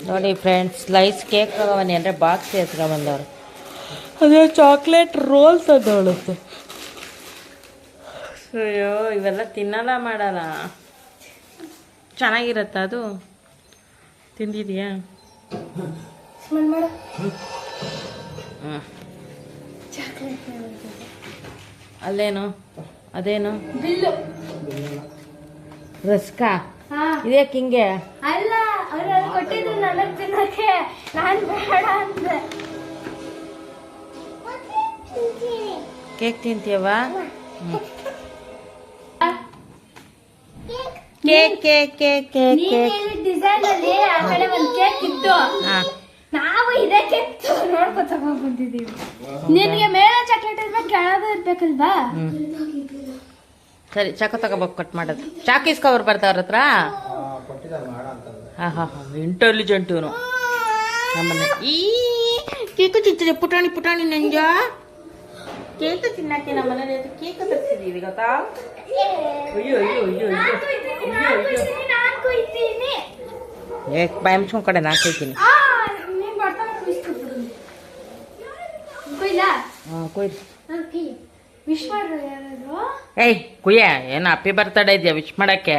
ನೋಡಿ friends slice cake ತಗೊಬನ್ನಿ ಅಂದರೆ box ಎತ್ಕೊಂಬಂದವ್ರು ಅದೇ ಚಾಕ್ಲೇಟ್ ರೋಲ್ಸ್ ಅದವಳು ಅಯ್ಯೋ ಇವೆಲ್ಲ ತಿನ್ನಲ್ಲ ಮಾಡಲ್ಲ. ಚೆನ್ನಾಗಿರತ್ತ ಅದು? ತಿಂದಿದೆಯಾ? ಅಲ್ಲೇನು? ಅದೇನು? ರಸ್ಕಾ ರಸ್ಕ? ಹಾ. ಇದ್ಯಾಕೆ ಹಿಂಗೆ? ಅಲ್ಲ ಅವ್ರು ಅಲ್ಲಿ ಕೊಟ್ಟಿದ್ರು ನನಗ್ ತಿನ್ನಕ್ಕೆ ನಾನ್ ಬೇಡ ಅಂದೆ. ಕೇಕ್ ತಿಂತೀಯವಾ ಕೇಕ್. ಕೇಕ್ ಕೇಕ್ ಕೇಕ್ ನೀನ್ ಕೇಕ್. ಡಿಸೈನ್ ಅಲ್ಲಿ ಆ ಕಡೆ ಒಂದ್ ಕೇಕ್ ಇತ್ತು. ಹಾಂ. ನಾವು ಇದೇ ಕೇಕ್ ನೋಡ್ಕೊತ ಬಂದಿದೀವಿ ನಿನ್ಗೆ ಮೇಲೆ ಚಾಕ್ಲೇಟ್ ಇರ್ಬೇಕು ಕೆಳಗೂ ಇರ್ಬೇಕಲ್ವಾ? ಸರಿ ಚಾಕು ತಗೋಬೇಕು ಕಟ್ ಮಾಡೋದು. ಚಾಕು ಇಸ್ಕೊಬರ್ ಬರ್ತಾವ್ರ ಹತ್ರ. ಹಾಂ ಹಾಂ ಹಾಂ ಇಂಟೆಲಿಜೆಂಟ್ ಇವನು ನಮ್ಮನೆ. ಈ ಕೇಕು ತಿಂತಿದೆ. ಪುಟಾಣಿ ಪುಟಾಣಿ ನಂಜ. ಕೇಕು ತಿನ್ನಕ್ಕೆ ನಮ್ಮನೇಲಿ ಕೇಕ್ ತರಿಸಿದೀವಿ ಗೊತ್ತಾ? ಅಯ್ಯೋ ಅಯ್ಯೋ ಅಯ್ಯೋ ಅಯ್ಯೋ. ಏ ಬಾಯ್ ಮುಚ್ಕೊಂಡ್ ಕಡೆ ನಾಲ್ಕು ಕುಯ್ಲಾ? ಹಾಂ ಮಾಡ್ರು ಏಯ್ ಕುಯ್ಯ ಏನ ಅಪ್ಪಿ ಬರ್ತಡೇ ಇದೆಯಾ ವಿಶ್ ಮಾಡಕ್ಕೆ?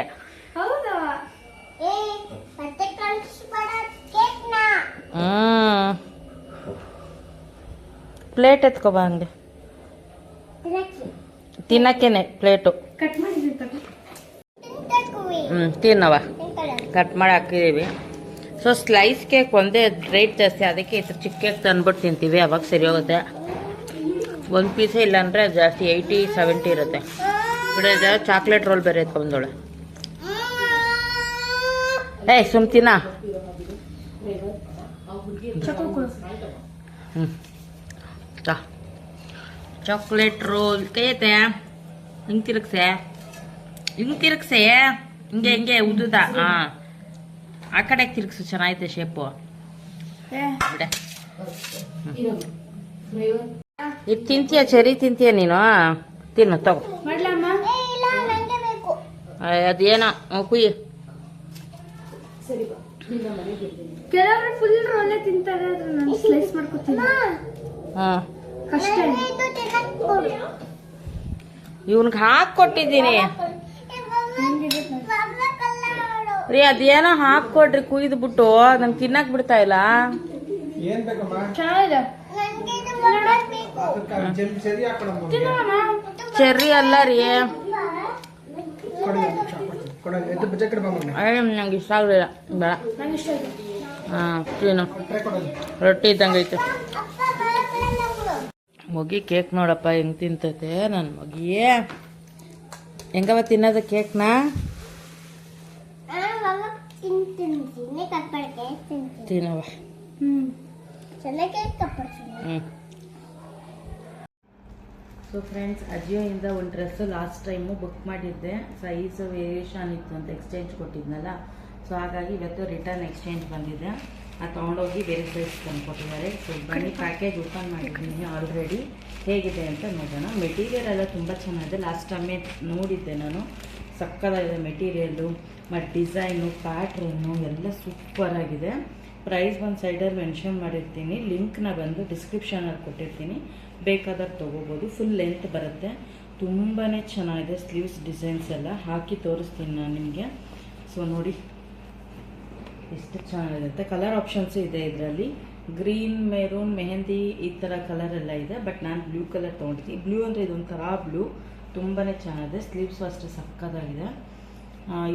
ಹ್ಞೂ ಪ್ಲೇಟ್ ಎತ್ಕೊಬ ಹಂಗೆ. ತಿನ್ನಕ್ಕೇನೆ ಪ್ಲೇಟು ಹ್ಞೂ ತಿನ್ನವ ಕಟ್ ಮಾಡಿ ಹಾಕಿದ್ದೀವಿ ಸೊ ಸ್ಲೈಸ್ ಕೇಕ್ ಒಂದೇ ರೇಟ್ ಜಾಸ್ತಿ ಅದಕ್ಕೆ ಈ ಥರ ಚಿಕ್ಕ ಕೇಕ್ ತಂದ್ಬಿಟ್ಟು ತಿಂತೀವಿ ಅವಾಗ ಸರಿ ಹೋಗುತ್ತೆ. ಒಂದು ಪೀಸೇ ಇಲ್ಲಾಂದರೆ ಜಾಸ್ತಿ ಏಯ್ಟಿ ಸೆವೆಂಟಿ ಇರುತ್ತೆ. ಬಿಡೋದು ಚಾಕ್ಲೇಟ್ ರೋಲ್ ಬೇರೆ ಎತ್ಕೊಂಬಂದೋಳೆ ಏಯ್ ಸುಮ್ ಕೊಡು. ಹ್ಞೂ ಚಾ. Chocolate roll. ಕೈ ಐತೆ ಹಿಂಗೆ ತಿರುಗ್ಸೆ. ಹಿಂಗೆ ತಿರುಗ್ಸೆ. ಹಿಂಗೆ ಹಿಂಗೆ ಉದ್ದುದ ಹಾಂ. ಆ ಕಡೆ ತಿರುಗ್ಸು. ಚೆನ್ನಾಗೈತೆ ಶೇಪು ಬಿಡೆ. ಇದು ತಿಂತೀಯ ಚೆರಿ ತಿಂತೀಯ ನೀನು? ತಿನ್ನು ತಗೋ. ಅದೇನೋ? ಕುಯ್ಯಿ. ಕೆಲವರು ಫುಲ್ ರೋಲೆ ತಿಂತಾರೆ ಆದ್ರೆ ನಾನು ಸ್ಲೈಸ್ ಮಾಡ್ಕೊತೀನಿ. ಹಾ. ಕಷ್ಟ ಇವನಿಗೆ ಹಾಕಿ ಕೊಟ್ಟಿದ್ದೀನಿ. ರೀ ಅದೇನೋ ಹಾಕ್ಕೊಡ್ರಿ ಕುಯ್ದು ಬಿಟ್ಟು ನಂಗೆ ತಿನ್ನಕ್ ಬಿಡ್ತಾ ಇಲ್ಲ. ಚೆರ್ರಿ ಅಲ್ಲ ರೀ. ನಂಗೆ ಇಷ್ಟ ಆಗ್ಲಿಲ್ಲ. ಬೇಡ. ಹಾಂ ತಿನ್ನು ರೊಟ್ಟಿ ಇದ್ದಂಗೆ ಐತೆ. ಮಗಿ ಕೇಕ್ ನೋಡಪ್ಪ, ಹೆಂಗ್ ತಿಂತೈತೆ ನನ್ನ ಮಗಿಯೇ. ಹೆಂಗವ ತಿನ್ನೋದು ಕೇಕ್ನ? ತಿನ್ನವ. ಸೊ ಫ್ರೆಂಡ್ಸ್ ಅಜಿಯೋಯಿಂದ ಒಂದು ಡ್ರೆಸ್ಸು ಲಾಸ್ಟ್ ಟೈಮು ಬುಕ್ ಮಾಡಿದ್ದೆ. ಸೈಜ್ ವೇರಿಯೇಷನ್ ಇತ್ತು ಅಂತ ಎಕ್ಸ್ಚೇಂಜ್ ಕೊಟ್ಟಿದ್ನಲ್ಲ. ಸೊ ಹಾಗಾಗಿ ಇವತ್ತು ರಿಟರ್ನ್ ಎಕ್ಸ್ಚೇಂಜ್ ಬಂದಿದೆ. ಅದು ತೊಗೊಂಡೋಗಿ ಬೇರೆ ಸೈಜ್ ತಂದ್ಕೊಟ್ಟಿದ್ದಾರೆ. ಸೊ ಬನ್ನಿ ಪ್ಯಾಕೇಜ್ ಓಪನ್ ಮಾಡಿದ್ದೀನಿ ಆಲ್ರೆಡಿ ಹೇಗಿದೆ ಅಂತ ನೋಡೋಣ. ಮೆಟೀರಿಯಲ್ ಎಲ್ಲ ತುಂಬ ಚೆನ್ನಾಗಿದೆ. ಲಾಸ್ಟ್ ಟೈಮೇ ನೋಡಿದ್ದೆ ನಾನು. ಸಕ್ಕದಾಗಿದೆ ಮೆಟೀರಿಯಲ್ಲು ಮತ್ತು ಡಿಸೈನು ಪ್ಯಾಟ್ರನ್ನು ಎಲ್ಲ ಸೂಪರಾಗಿದೆ ಪ್ರೈಸ್ ಒಂದು ಸೈಡಲ್ಲಿ ಮೆನ್ಷನ್ ಮಾಡಿರ್ತೀನಿ. ಲಿಂಕ್ನ ಬಂದು ಡಿಸ್ಕ್ರಿಪ್ಷನಲ್ಲಿ ಕೊಟ್ಟಿರ್ತೀನಿ. ಬೇಕಾದ್ರೆ ತೊಗೋಬೋದು. ಫುಲ್ ಲೆಂತ್ ಬರುತ್ತೆ. ತುಂಬಾ ಚೆನ್ನಾಗಿದೆ ಸ್ಲೀವ್ಸ್ ಡಿಸೈನ್ಸ್ ಎಲ್ಲ. ಹಾಕಿ ತೋರಿಸ್ತೀನಿ ನಾನು ನಿಮಗೆ. ಸೊ ನೋಡಿ. ಎಷ್ಟು ಚೆನ್ನಾಗಿರುತ್ತೆ. ಕಲರ್ ಆಪ್ಷನ್ಸು ಇದೆ ಇದರಲ್ಲಿ. ಗ್ರೀನ್ ಮೆರೂನ್ ಮೆಹಂದಿ ಈ ಥರ ಕಲರ್ ಎಲ್ಲ ಇದೆ. ಬಟ್ ನಾನು ಬ್ಲೂ ಕಲರ್ ತೊಗೊಂಡಿದ್ದೀನಿ. ಬ್ಲೂ ಅಂದರೆ ಇದೊಂಥರ ಬ್ಲೂ ತುಂಬಾ ಚೆನ್ನಾಗಿದೆ. ಸ್ಲೀವ್ಸು ಅಷ್ಟು ಸಕ್ಕದಾಗಿದೆ.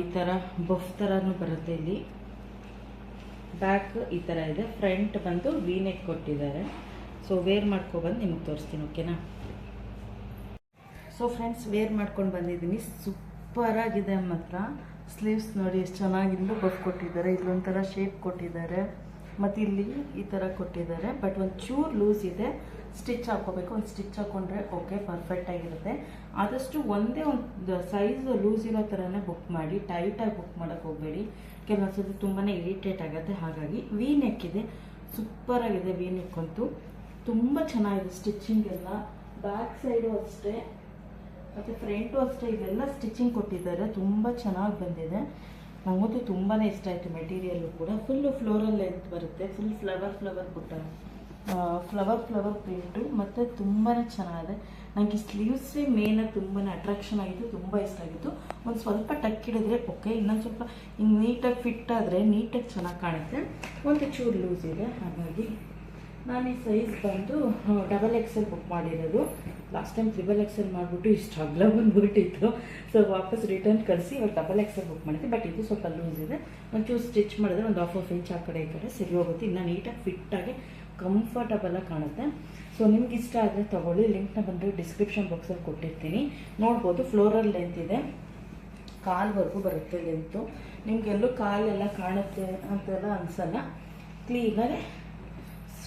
ಈ ಥರ ಬಫ್ ಥರನೂ ಬರುತ್ತೆ ಇಲ್ಲಿ. ಬ್ಯಾಕ್ ಈ ಥರ ಇದೆ. ಫ್ರಂಟ್ ಬಂದು ವೀನೆಕ್ ಕೊಟ್ಟಿದ್ದಾರೆ. ಸೊ ವೇರ್ ಮಾಡ್ಕೊಬಂದು ನಿಮಗೆ ತೋರಿಸ್ತೀನಿ ಓಕೆನಾ ಸೊ ಫ್ರೆಂಡ್ಸ್ ವೇರ್ ಮಾಡ್ಕೊಂಡು ಬಂದಿದ್ದೀನಿ. ಸೂಪರಾಗಿದೆ ಮಾತ್ರ. ಸ್ಲೀವ್ಸ್ ನೋಡಿ ಎಷ್ಟು ಚೆನ್ನಾಗಿಂದು ಬಫ್ ಕೊಟ್ಟಿದ್ದಾರೆ. ಇಲ್ಲೊಂಥರ ಶೇಪ್ ಕೊಟ್ಟಿದ್ದಾರೆ. ಮತ್ತು ಇಲ್ಲಿ ಈ ಥರ ಕೊಟ್ಟಿದ್ದಾರೆ. ಬಟ್ ಒಂದು ಚೂರು ಲೂಸ್ ಇದೆ. ಸ್ಟಿಚ್ ಹಾಕೋಬೇಕು ಒಂದು ಸ್ಟಿಚ್ ಹಾಕ್ಕೊಂಡ್ರೆ ಓಕೆ ಪರ್ಫೆಕ್ಟ್ ಆಗಿರುತ್ತೆ. ಆದಷ್ಟು ಒಂದೇ ಒಂದು ಸೈಜ್ ಲೂಸ್ ಇರೋ ಥರನೇ ಬುಕ್ ಮಾಡಿ. ಟೈಟಾಗಿ ಬುಕ್ ಮಾಡೋಕ್ಕೆ ಹೋಗಬೇಡಿ. ಕೆಲವೊಂದ್ಸತಿ ತುಂಬಾ ಇರಿಟೇಟ್ ಆಗುತ್ತೆ. ಹಾಗಾಗಿ ವಿ ನೆಕ್ ಇದೆ. ಸೂಪರಾಗಿದೆ ವಿ ನೆಕ್ ಅಂತೂ. ತುಂಬ ಚೆನ್ನಾಗಿದೆ ಸ್ಟಿಚ್ಚಿಂಗ್ ಎಲ್ಲ. ಬ್ಯಾಕ್ ಸೈಡು ಅಷ್ಟೇ. ಮತ್ತು ಫ್ರಂಟು ಅಷ್ಟೇ ಇದೆಲ್ಲ ಸ್ಟಿಚಿಂಗ್ ಕೊಟ್ಟಿದ್ದಾರೆ. ತುಂಬ ಚೆನ್ನಾಗಿ ಬಂದಿದೆ. ನನಗಂತೂ ತುಂಬಾ ಇಷ್ಟ ಆಯಿತು ಮೆಟೀರಿಯಲ್ಲು ಕೂಡ. ಫುಲ್ಲು ಫ್ಲೋರಲ್ ಲೆಂತ್ ಬರುತ್ತೆ. ಫುಲ್ ಫ್ಲವರ್ ಫ್ಲವರ್ ಪುಟ್ಟ ಫ್ಲವರ್ ಫ್ಲವರ್ ಪ್ರಿಂಟು ಮತ್ತು ತುಂಬಾ ಚೆನ್ನಾಗಿದೆ. ನನಗೆ ಸ್ಲೀವ್ಸೇ ಮೇನಾಗಿ ತುಂಬಾ ಅಟ್ರಾಕ್ಷನ್ ಆಗಿತ್ತು ತುಂಬ ಇಷ್ಟ ಆಗಿತ್ತು ಒಂದು ಸ್ವಲ್ಪ ಟಕ್ ಹಿಡಿದ್ರೆ ಓಕೆ ಇನ್ನೊಂದು ಸ್ವಲ್ಪ ಹಿಂಗೆ ನೀಟಾಗಿ ಫಿಟ್ ಆದರೆ ನೀಟಾಗಿ ಚೆನ್ನಾಗಿ ಕಾಣುತ್ತೆ. ಒಂದು ಚೂರು ಲೂಸ್ ಇದೆ, ಹಾಗಾಗಿ ನಾನು ಈ ಸೈಜ್ ಬಂದು ಡಬಲ್ ಎಕ್ಸೆಲ್ ಬುಕ್ ಮಾಡಿರೋದು. ಲಾಸ್ಟ್ ಟೈಮ್ ತ್ರಿಬಲ್ ಎಕ್ಸೆಲ್ ಮಾಡಿಬಿಟ್ಟು ಇಷ್ಟು ಅಗಲ ಬಂದ್ಬಿಟ್ಟಿತ್ತು. ಸೊ ವಾಪಸ್ ರಿಟರ್ನ್ ಕಳಿಸಿ ಇವಾಗ ಡಬಲ್ ಎಕ್ಸೆಲ್ ಬುಕ್ ಮಾಡಿದ್ದೆ ಬಟ್ ಇದು ಸ್ವಲ್ಪ ಲೂಸ್ ಇದೆ. ಒಂಚೂರು ಸ್ಟಿಚ್ ಮಾಡಿದ್ರೆ ಒಂದು ಹಾಫ್ ಆಫ್ ಇಂಚ್ ಆ ಕಡೆ ಈ ಕಡೆ ಸರಿ ಹೋಗುತ್ತೆ. ಇನ್ನು ನೀಟಾಗಿ ಫಿಟ್ಟಾಗಿ ಕಂಫರ್ಟಬಲಾಗಿ ಕಾಣುತ್ತೆ. ಸೊ ನಿಮ್ಗೆ ಇಷ್ಟ ಆದರೆ ತೊಗೊಳ್ಳಿ. ಲಿಂಕ್ನ ಬಂದು ಡಿಸ್ಕ್ರಿಪ್ಷನ್ ಬಾಕ್ಸಲ್ಲಿ ಕೊಟ್ಟಿರ್ತೀನಿ. ನೋಡ್ಬೋದು ಫ್ಲೋರಲ್ ಲೆಂತ್ ಇದೆ. ಕಾಲ್ವರೆಗೂ ಬರುತ್ತೆ ಲೆಂತು ನಿಮಗೆಲ್ಲೂ ಕಾಲೆಲ್ಲ ಕಾಣುತ್ತೆ ಅಂತೆಲ್ಲ ಅನಿಸಲ್ಲ. ಕ್ಲೀನಾಗಿ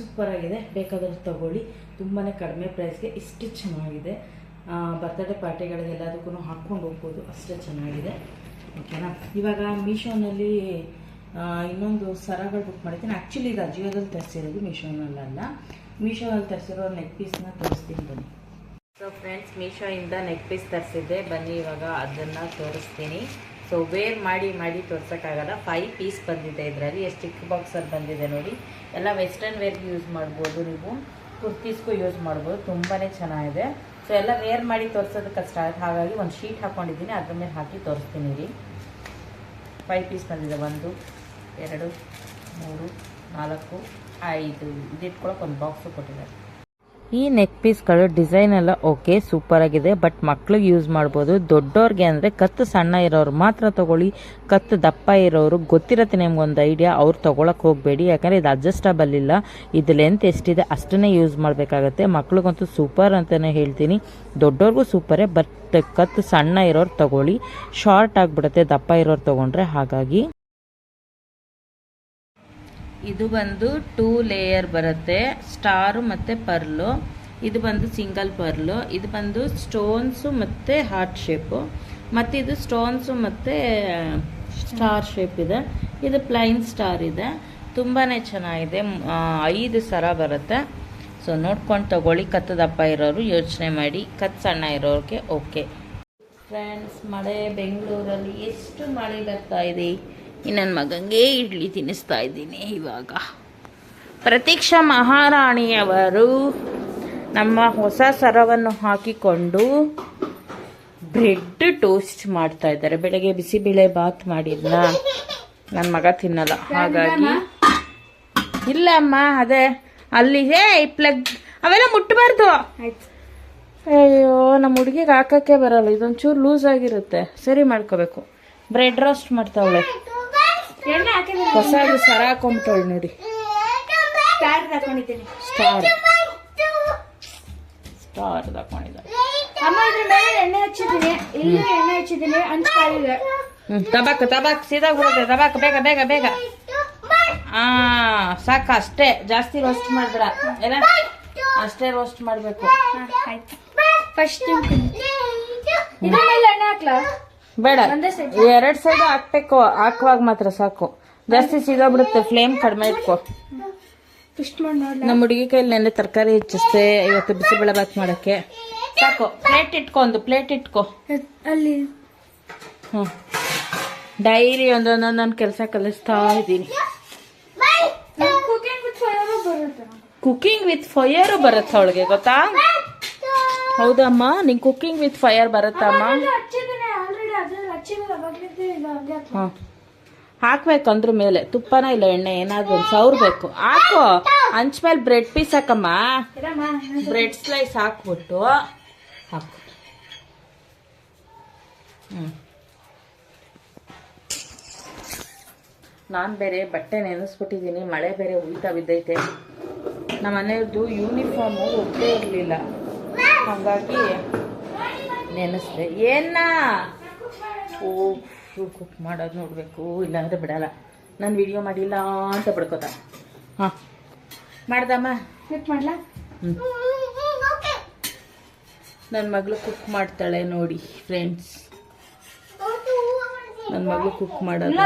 ಸೂಪರಾಗಿದೆ ಬೇಕಾದಷ್ಟು ತಗೊಳ್ಳಿ. ತುಂಬಾ ಕಡಿಮೆ ಪ್ರೈಸ್ಗೆ ಇಷ್ಟು ಚೆನ್ನಾಗಿದೆ. ಬರ್ತಡೇ ಪಾರ್ಟಿಗಳಿಗೆ ಎಲ್ಲದಕ್ಕೂ ಹಾಕ್ಕೊಂಡು ಹೋಗ್ಬೋದು. ಅಷ್ಟೇ ಚೆನ್ನಾಗಿದೆ. ಓಕೆನಾ ಇವಾಗ ಮೀಶೋನಲ್ಲಿ ಇನ್ನೊಂದು ಸರಗಳು ಬುಕ್ ಮಾಡಿದ್ದೀನಿ. ಆ್ಯಕ್ಚುಲಿ ಇದು ಅಜಿಯೋದಲ್ಲಿ ತರಿಸಿರೋದು ಮೀಶೋನಲ್ಲ ಮೀಶೋನಲ್ಲಿ ತರಿಸಿರೋ ನೆಕ್ ಪೀಸ್ನ ತೋರಿಸ್ತೀನಿ ಬನ್ನಿ. ಸೊ ಫ್ರೆಂಡ್ಸ್ ಮೀಶೋಯಿಂದ ನೆಕ್ ಪೀಸ್ ತರಿಸಿದ್ದೆ. ಬನ್ನಿ ಇವಾಗ ಅದನ್ನು ತೋರಿಸ್ತೀನಿ. ಸೊ ವೇರ್ ಮಾಡಿ ಮಾಡಿ ತೋರ್ಸೋಕ್ಕಾಗಲ್ಲ. ಫೈವ್ ಪೀಸ್ ಬಂದಿದೆ ಇದರಲ್ಲಿ. ಎಷ್ಟು ಚಿಕ್ಕ ಬಾಕ್ಸಲ್ಲಿ ಬಂದಿದೆ ನೋಡಿ. ಎಲ್ಲ ವೆಸ್ಟರ್ನ್ ವೇರ್ಗೆ ಯೂಸ್ ಮಾಡ್ಬೋದು ನೀವು. ಕುರ್ತೀಸ್ಗೂ ಯೂಸ್ ಮಾಡ್ಬೋದು. ತುಂಬಾ ಚೆನ್ನಾಗಿದೆ. ಸೊ ಎಲ್ಲ ವೇರ್ ಮಾಡಿ ತೋರಿಸೋದು ಕಷ್ಟ ಆಗುತ್ತೆ ಹಾಗಾಗಿ ಒಂದು ಶೀಟ್ ಹಾಕ್ಕೊಂಡಿದ್ದೀನಿ ಅದ್ರ ಮೇಲೆ ಹಾಕಿ ತೋರಿಸ್ತೀನಿ ರೀ ಫೈವ್ ಪೀಸ್ ಬಂದಿದೆ. ಒಂದು, ಎರಡು, ಮೂರು, ನಾಲ್ಕು, ಐದು. ಇದಿಟ್ಕೊಳಕ್ಕೆ ಒಂದು ಬಾಕ್ಸು ಕೊಟ್ಟಿದ್ದಾರೆ. ಈ ನೆಕ್ ಪೀಸ್ಗಳು ಡಿಸೈನ್ ಎಲ್ಲ ಓಕೆ ಸೂಪರ್ ಆಗಿದೆ ಬಟ್ ಮಕ್ಳಿಗೆ ಯೂಸ್ ಮಾಡ್ಬೋದು. ದೊಡ್ಡವ್ರಿಗೆ ಅಂದರೆ ಕತ್ತು ಸಣ್ಣ ಇರೋರು ಮಾತ್ರ ತಗೊಳ್ಳಿ, ಕತ್ತು ದಪ್ಪ ಇರೋರು ಗೊತ್ತಿರತ್ತೆ ನಿಮ್ಗೊಂದು ಐಡಿಯಾ ಅವ್ರು ತಗೊಳಕ್ ಹೋಗಬೇಡಿ. ಯಾಕಂದರೆ ಇದು ಅಡ್ಜಸ್ಟಬಲ್ ಇಲ್ಲ. ಇದು ಲೆಂತ್ ಎಷ್ಟಿದೆ ಅಷ್ಟನ್ನೇ ಯೂಸ್ ಮಾಡಬೇಕಾಗತ್ತೆ. ಮಕ್ಳಿಗಂತೂ ಸೂಪರ್ ಅಂತಲೇ ಹೇಳ್ತೀನಿ. ದೊಡ್ಡವ್ರಿಗೂ ಸೂಪರೇ ಬಟ್ ಕತ್ತು ಸಣ್ಣ ಇರೋರು ತಗೊಳ್ಳಿ. ಶಾರ್ಟ್ ಆಗಿಬಿಡುತ್ತೆ, ದಪ್ಪ ಇರೋರು ತಗೊಂಡ್ರೆ ಹಾಗಾಗಿ. ಇದು ಬಂದು ಟೂ ಲೇಯರ್ ಬರುತ್ತೆ, ಸ್ಟಾರು ಮತ್ತು ಪರ್ಲು. ಇದು ಬಂದು ಸಿಂಗಲ್ ಪರ್ಲು, ಇದು ಬಂದು ಸ್ಟೋನ್ಸು ಮತ್ತು ಹಾರ್ಟ್ ಶೇಪು. ಮತ್ತು ಇದು ಸ್ಟೋನ್ಸು ಮತ್ತು, ಸ್ಟಾರ್ ಶೇಪ್ ಇದೆ. ಇದು ಪ್ಲೈನ್ ಸ್ಟಾರ್ ಇದೆ. ತುಂಬಾ ಚೆನ್ನಾಗಿದೆ. ಐದು ಸರ ಬರುತ್ತೆ. ಸೊ, ನೋಡ್ಕೊಂಡು ತಗೊಳ್ಳಿ. ಕತ್ತದಪ್ಪ ಇರೋರು ಯೋಚನೆ ಮಾಡಿ. ಕತ್ತು ಸಣ್ಣ ಇರೋರಿಗೆ ಓಕೆ. ಫ್ರೆಂಡ್ಸ್, ಮಳೆ ಬೆಂಗಳೂರಲ್ಲಿ ಎಷ್ಟು ಮಳೆ ಬರ್ತಾ ಇದೆ? ನನ್ನ ಮಗಂಗೆ ಇಡ್ಲಿ ತಿನ್ನಿಸ್ತಾ ಇದ್ದೀನಿ ಇವಾಗ. ಪ್ರತೀಕ್ಷಾ ಮಹಾರಾಣಿಯವರು ನಮ್ಮ ಹೊಸ ಸರವನ್ನು ಹಾಕಿಕೊಂಡು ಬ್ರೆಡ್ ಟೋಸ್ಟ್ ಮಾಡ್ತಾ ಇದ್ದಾರೆ. ಬೆಳಗ್ಗೆ ಬಿಸಿಬೇಳೆ ಬಾತ್ ಮಾಡಿದ್ನ. ನನ್ನ ಮಗ ತಿನ್ನಲ್ಲ. ಹಾಗಾಗಿ ಇಲ್ಲ ಅಮ್ಮ ಅದೇ ಅಲ್ಲಿಗೆ ಪ್ಲಗ್ ಅವೆಲ್ಲ ಮುಟ್ಟಬಾರ್ದು ಅಯ್ಯೋ ನಮ್ಮ ಹುಡುಗಿಗೆ ಹಾಕಕ್ಕೆ ಬರಲ್ಲ. ಇದೊಂಚೂರು ಲೂಸ್ ಆಗಿರುತ್ತೆ. ಸರಿ ಮಾಡ್ಕೋಬೇಕು. ಬ್ರೆಡ್ ರೋಸ್ಟ್ ಮಾಡ್ತಾವಳೆ. ಹೊಸದು ಸರ ಹಾಕೊಂಬಿಟ್ಟವಳು ನೋಡಿ. ಸ್ಟಾರ್ ಹಾಕೊಂಡಿದ್ದೀನಿ ಸ್ಟಾರ್. ಸ್ಟಾರ್ ಹಾಕೊಂಡಿದ್ದಾಳೆ ಅಮ್ಮ ಇದ್ರ ಮೇಲೆ ಎಣ್ಣೆ ಹಚ್ಚಿದ್ದೀನಿ. ಇಲ್ಲೂ ಎಣ್ಣೆ ಹಚ್ಚಿದ್ದೀನಿ ಅಂಚು ಕಾಲಿದೆ ಹ್ಮ್ ತಬಾಕ್ ತಬಾಕ್ ಸೀದಾ ಬಿಡುತ್ತೆ ತಬಾಕ್ ಬೇಗ ಬೇಗ ಬೇಗ. ಆ ಸಾಕ ಅಷ್ಟೇ. ಜಾಸ್ತಿ ರೋಸ್ಟ್ ಮಾಡ್ಬೇಡ. ಎಲ್ಲ ಅಷ್ಟೇ ರೋಸ್ಟ್ ಮಾಡಬೇಕು. ಆಯ್ತು. ಫಸ್ಟ್ ಇದ್ರ ಮೇಲೆ ಎಣ್ಣೆ ಹಾಕ್ಲಾ? ಬೇಡ? ಎರಡ್ ಸೈಡ್ ಹಾಕ್ಬೇಕು. ಹಾಕುವಾಗ ಮಾತ್ರ ಸಾಕು. ಜಾಸ್ತಿ ಸಿಗೋಬಿಡುತ್ತೆ ಫ್ಲೇಮ್ ಕಡಿಮೆ ಇಟ್ಕೋ. ನಮ್ಮ ಹುಡುಗಿ ಕೈಲಿ ನೆನ್ನೆ ತರಕಾರಿ ಹೆಚ್ಚಿಸ್ತೆ. ಇವತ್ತು ಬಿಸಿಬೇಳೆ ಬಾತ್ ಮಾಡಕ್ಕೆ. ಸಾಕು. ಪ್ಲೇಟ್ ಇಟ್ಕೋ ಒಂದು. ಪ್ಲೇಟ್ ಇಟ್ಕೋ. ಅಲ್ಲಿ. ಹ್ಞೂ ಡೈರಿ ಒಂದೊಂದೊಂದೊಂದು ಕೆಲಸ ಕಲಿಸ್ತಾ ಇದ್ದೀನಿ ಕುಕಿಂಗ್ ವಿತ್ ಫೈರ್ ಬರುತ್ತೆ ಕುಕಿಂಗ್ ವಿತ್ ಫೈರು ಬರುತ್ತೆ ಅವಳಿಗೆ ಗೊತ್ತಾ? ಹೌದಮ್ಮ ನಿಂಗೆ ಕುಕಿಂಗ್ ವಿತ್ ಫೈರ್ ಬರುತ್ತಮ್ಮ ಹಚ್ಚಿದ್ದೀನಿ ಆಲ್ರೆಡಿ ಅದ್ರಲ್ಲಿ ಹಚ್ಚಿದ್ರೆ ಅವಾಗ್ಲಿದ್ದೆ ಇದು ಹಂಗೆ ಹಾಕ್ತೀನಿ. ಹಾಂ. ಹಾಕ್ಬೇಕು ಅಂದ್ರ ಮೇಲೆ. ತುಪ್ಪನ ಇಲ್ಲ ಎಣ್ಣೆ ಏನಾದ್ರು ಒಂದು ಸೌರ್ಬೇಕು ಹಾಕು. ಹಂಚ ಮೇಲೆ ಬ್ರೆಡ್ ಪೀಸ್ ಹಾಕಮ್ಮ. ಬ್ರೆಡ್ ಸ್ಲೈಸ್ ಹಾಕ್ಬಿಟ್ಟು ಹಾಕು. ಹ್ಞೂ ನಾನು ಬೇರೆ ಬಟ್ಟೆ ನೆನೆಸ್ಬಿಟ್ಟಿದ್ದೀನಿ. ಮಳೆ ಬೇರೆ ಉಲ್ಟಾ ಬಿದ್ದೈತೆ. ನಮ್ಮ ಮನೆಯವ್ರದ್ದು ಯೂನಿಫಾರ್ಮು ಒಬ್ಬೇ ಇರಲಿಲ್ಲ. ಹಾಗಾಗಿ ನೆನೆಸ್ದೆ. ಏನ? ಓ ಕುಕ್ ಮಾಡೋದು ನೋಡಬೇಕು ಇಲ್ಲಾಂದ್ರೆ ಬಿಡಲ್ಲ. ನಾನು ವಿಡಿಯೋ ಮಾಡಿಲ್ಲ ಅಂತ ಬಿಡ್ಕೋತ ಹಾಂ. ಮಾಡ್ದಮ್ಮ? ಮಾಡ್ಲಾ? ಹ್ಞೂ ನನ್ನ ಮಗಳು ಕುಕ್ ಮಾಡ್ತಾಳೆ ನೋಡಿ ಫ್ರೆಂಡ್ಸ್ ನನ್ನ ಮಗಳು ಕುಕ್ ಮಾಡೋದು.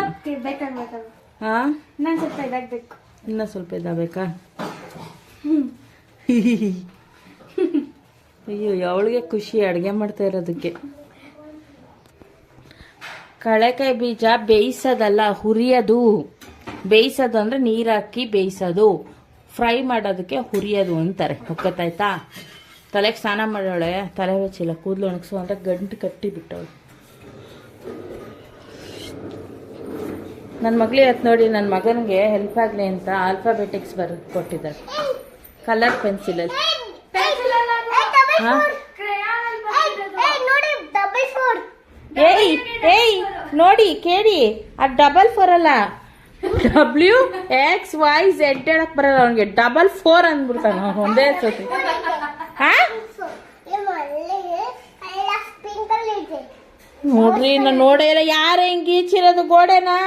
ಹಾಂ? ನಾನು ಸ್ವಲ್ಪ ಇದಾಗಬೇಕು. ಇನ್ನೂ ಸ್ವಲ್ಪ ಇದಾಗಬೇಕಾ? ಅಯ್ಯೋ ಅವಳಿಗೆ ಖುಷಿ ಅಡುಗೆ ಮಾಡ್ತಾ ಇರೋದಕ್ಕೆ. ಕಳೆಕಾಯಿ ಬೀಜ ಬೇಯಿಸೋದಲ್ಲ ಹುರಿಯೋದು. ಬೇಯಿಸೋದು ಅಂದರೆ ನೀರು ಹಾಕಿ ಬೇಯಿಸೋದು. ಫ್ರೈ ಮಾಡೋದಕ್ಕೆ ಹುರಿಯೋದು ಅಂತಾರೆ. ಗೊತ್ತಾಯ್ತಾ ತಲೆಗೆ ಸ್ನಾನ ಮಾಡೋಳೆ ತಲೆ ಹಚ್ಚಿಲ್ಲ ಕೂದಲು ಒಣಗಿಸು ಅಂತ ಗಂಟು ಕಟ್ಟಿ ಬಿಟ್ಟವಳು. ನನ್ನ ಮಗಳು ಇವತ್ತು ನೋಡಿ ನನ್ನ ಮಗನಿಗೆ ಹೆಲ್ಪ್ ಆಗಲಿ ಅಂತ ಆಲ್ಫಾಬೆಟಿಕ್ಸ್ ಬರ್ ಕೊಟ್ಟಿದ್ದಾರೆ. ಕಲರ್ ಪೆನ್ಸಿಲಲ್ಲಿ ಹಾಂ ಏಯ್ ಏಯ್ ನೋಡಿ ಕೇಳಿ. ಆ ಡಬಲ್ ಫೋರ್ ಅಲ್ಲ? ಡಬ್ಲ್ಯೂ ಎಕ್ಸ್ ವೈ ಝೆಡ್ ಹೇಳಕ್ ಬರಲ್ಲ ಅವನಿಗೆ. ಡಬಲ್ ಫೋರ್ ಅಂದ್ಬಿಡ್ತಾನ ಅವ್ನು ಒಂದೇ ಸತಿ. ಹಾ? ನೋಡ್ರಿ ನಾನು ನೋಡೇ ಇಲ್ಲ. ಯಾರು ಹಿಂಗ್ ಈಚಿರೋದು ಗೋಡೆನಾ?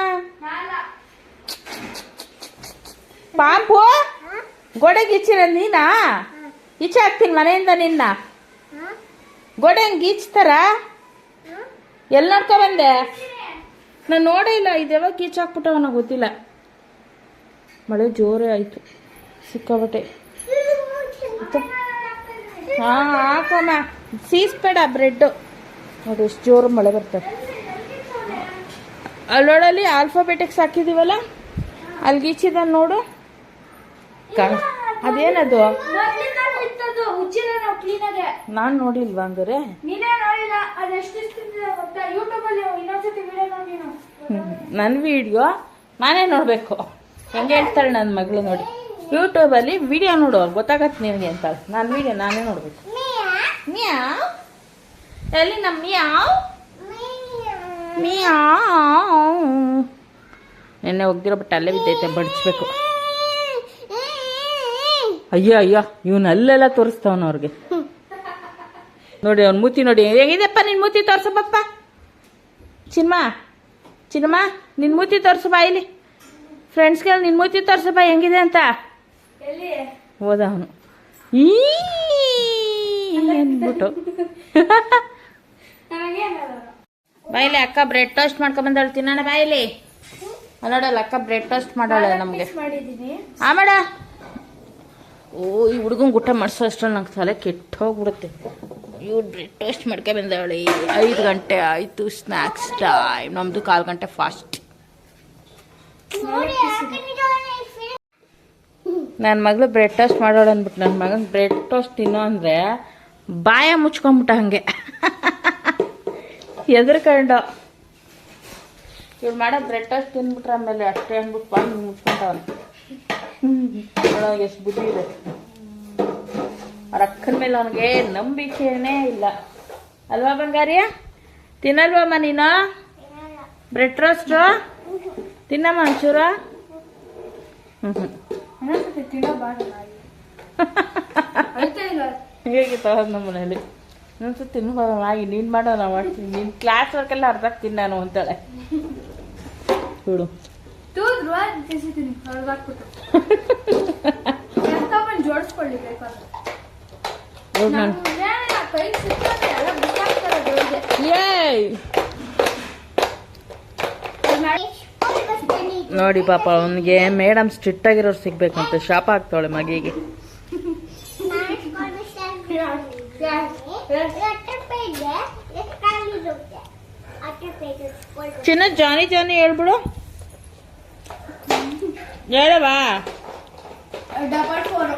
ಪಾಪು? ಗೋಡೆಗೆ ಈಚಿರೋದು ನೀನಾ? ಈಚೆ ಹಾಕ್ತೀನಿ ಮನೆಯಿಂದ ನಿನ್ನ. ಗೋಡೆ ಹಂಗೆ ಈಚ್ತಾರ? ಎಲ್ಲಿ ನೋಡ್ಕೊ ಬಂದೆ? ನಾನು ನೋಡೇ ಇಲ್ಲ, ಇದು ಯಾವಾಗ ಕೀಚಾಕ್ಬಿಟ್ಟವನ ಗೊತ್ತಿಲ್ಲ. ಮಳೆ ಜೋರೇ ಆಯಿತು ಸಿಕ್ಕಾಬಟ್ಟೆ ಹಾಂ ಹಾಕಮ್ಮ ಸೀಸ್ಬೇಡ ಬ್ರೆಡ್ಡು ನೋಡಿ, ಎಷ್ಟು ಜೋರು ಮಳೆ ಬರ್ತದೆ. ಅಲ್ಲೋಡಲ್ಲಿ ಆಲ್ಫಾಬೆಟಿಕ್ಸ್ ಹಾಕಿದ್ದೀವಲ್ಲ ಅಲ್ಲಿ ಗೀಚಿದ ನೋಡು. ಕ ನಾವು ನಾನು ನೋಡಿಲ್ವಾ ಹಂಗಾರೆ? ನೀನೇ ನೋಡಿಲ್ಲ ಅದೆಷ್ಟು ಇಷ್ಟಿದೆ ಗೊತ್ತಾ? ಯೂಟ್ಯೂಬ್ ಅಲ್ಲಿ ಇನ್ನೊಂದ್ಸತಿ ವಿಡಿಯೋ ನೋಡಿ ನೀನು. ನನ್ನ ವಿಡಿಯೋ ನಾನೇ ನೋಡಬೇಕು. ಹೆಂಗೆ ಹೇಳ್ತಾರೆ ನನ್ನ ಮಗಳು ನೋಡಿ. ಯೂಟ್ಯೂಬಲ್ಲಿ ವಿಡಿಯೋ ನೋಡು ಗೊತ್ತಾಗತ್ತೆ ನಿನಗೆ ಅಂತ. ನಾನು ವಿಡಿಯೋ ನಾನೇ ನೋಡಬೇಕು. ಮ್ಯಾವ್. ಎಲ್ಲಿ ನಮ್ಮ ಮಿಯಾ ನಿನ್ನೆ ನೆನ್ನೆ ಹೋಗ್ದಿರೋ ಬಟ್ ಅಲ್ಲೇ ಬಿದ್ದೈತೆ ಬಡಿಸ್ಬೇಕು ಅಯ್ಯೋ ಅಯ್ಯೋ ಇವನು ಅಲ್ಲೆಲ್ಲ ತೋರಿಸ್ತಾವನ ಅವ್ರಿಗೆ. ನೋಡಿ ಅವ್ನ ಮೂತಿ ನೋಡಿ. ಹೆಂಗಿದೆಪ್ಪ ನಿನ್ ಮೂತಿ ತೋರ್ಸಪ್ಪ ಚಿನ್ಮ ಚಿನ್ಮ ನಿನ್ ಮೂತಿ ತೋರ್ಸು ಬಾ ಇಲ್ಲಿ. ಫ್ರೆಂಡ್ಸ್ಗೆ ನಿನ್ ಮೂತಿ ತೋರ್ಸು ಬಾ ಹೆಂಗಿದೆ ಅಂತ. ಹೋದ ಅವನು. ಈ ಅಂದ್ಬಿಟ್ಟು. ಬಾಯಿಲಿ ಅಕ್ಕ ಬ್ರೆಡ್ ಟೋಸ್ಟ್ ಮಾಡ್ಕೊಂಡ್ ಬಂದಳು ತಿನ್ನೋಣ ಬಾಯಿಲಿ ನೋಡಲ್ಲ ಅಕ್ಕ ಬ್ರೆಡ್ ಟೋಸ್ಟ್ ಮಾಡೋಳ ನಮಗೆ. ಆ ಮಾಡ. ಓ, ಈ ಹುಡುಗನ ಊಟ ಮಾಡಿಸೋ ಅಷ್ಟ್ರಲ್ಲಿ ನಂಗೆ ತಲೆ ಕೆಟ್ಟೋಗ್ಬಿಡುತ್ತೆ. ಇವ್ರು ಬ್ರೆಡ್ ಟೋಸ್ಟ್ ಮಾಡ್ಕೊ ಬಂದವಳಿ ಐದು ಗಂಟೆ ಆಯಿತು ಸ್ನ್ಯಾಕ್ಸ್ ಟೈಮ್ ನಮ್ಮದು ಕಾಲು ಗಂಟೆ ಫಾಸ್ಟ್ ನನ್ನ ಮಗಳು ಬ್ರೆಡ್ ಟೋಸ್ಟ್ ಮಾಡೋಣ ಅಂದ್ಬಿಟ್ಟು ನನ್ನ ಮಗನ ಬ್ರೆಡ್ ಟೋಸ್ಟ್ ತಿನ್ನೋ ಅಂದರೆ ಬಾಯ ಮುಚ್ಕೊಂಬಿಟ್ಟ ಹಂಗೆ. ಎದ್ರಕಂಡ. ಇವ್ರು ಮಾಡೋ ಬ್ರೆಡ್ ಟೋಸ್ಟ್ ತಿನ್ಬಿಟ್ರೆ ಆಮೇಲೆ ಅಷ್ಟೇ ಅಂದ್ಬಿಟ್ಟು ಬಾಯಿ ಮುಚ್ಕೊಂಡವನು. ಎಷ್ಟು ಬುದ್ಧಿ ಇದೆ? ಅವ್ರ ಅಕ್ಕನ ಮೇಲೆ ಅವನಿಗೆ ನಂಬಿಕೆನೇ ಇಲ್ಲ. ಅಲ್ವಾ ಬಂಗಾರಿಯ? ತಿನ್ನಲ್ವಮ್ಮ ನೀನು? ಬ್ರೆಡ್ ರೋಸ್ಟು ತಿನ್ನಮ್ಮ ಒಂಚೂರ? ಹ್ಞೂ ಹ್ಞೂ ಇಲ್ಲ ಹೇಗಿತ್ತು ನಮ್ಮ ಮನೇಲಿ? ಇನ್ನೊಂದ್ಸತಿ ತಿನ್ಬೋದು ಆಗಿ ನೀನು ಮಾಡೋ ನಾವು ಮಾಡ್ತೀನಿ ನಿನ್ನ ಕ್ಲಾಸ್ ವರ್ಕೆಲ್ಲ ಅರ್ಧಕ್ಕೆ ತಿನ್ನಾನು ಅಂತಾಳೆ. ಬಿಡು. ತೂದ್ರು ತಿನ್ಸಿದ್ದೀನಿ ಹೊರಗಾಕ್ಬಿಟ್ಟು ಎಂತಮ್ಮನ್ ಜೋಡಿಸ್ಕೊಳ್ಳಿ ಬೇಕಾದ್ರೆ ಇವಾಗ ನಾನು ನಾನು. ಕೈ ಸಿಕ್ಕಿದ್ರೆ ಎಲ್ಲ ಬಿಸಾಕ್ತಾರೆ ದೇವ್ರಿಗೆ ಏಯ್! ನೋಡಿ ಪಾಪ ಅವನಿಗೆ ಮೇಡಮ್ ಸ್ಟ್ರಿಕ್ಟ್ ಆಗಿರೋರು ಸಿಗ್ಬೇಕಂತ. ಶಾಪ ಆಗ್ತಾವಳೆ ಮಗಿಗೆ. ಚಿನ್ನ ಜಾನಿ ಜಾನಿ ಹೇಳ್ಬಿಡು. ಹೇಳವಾ ಡಬಲ್ ಫೋರ್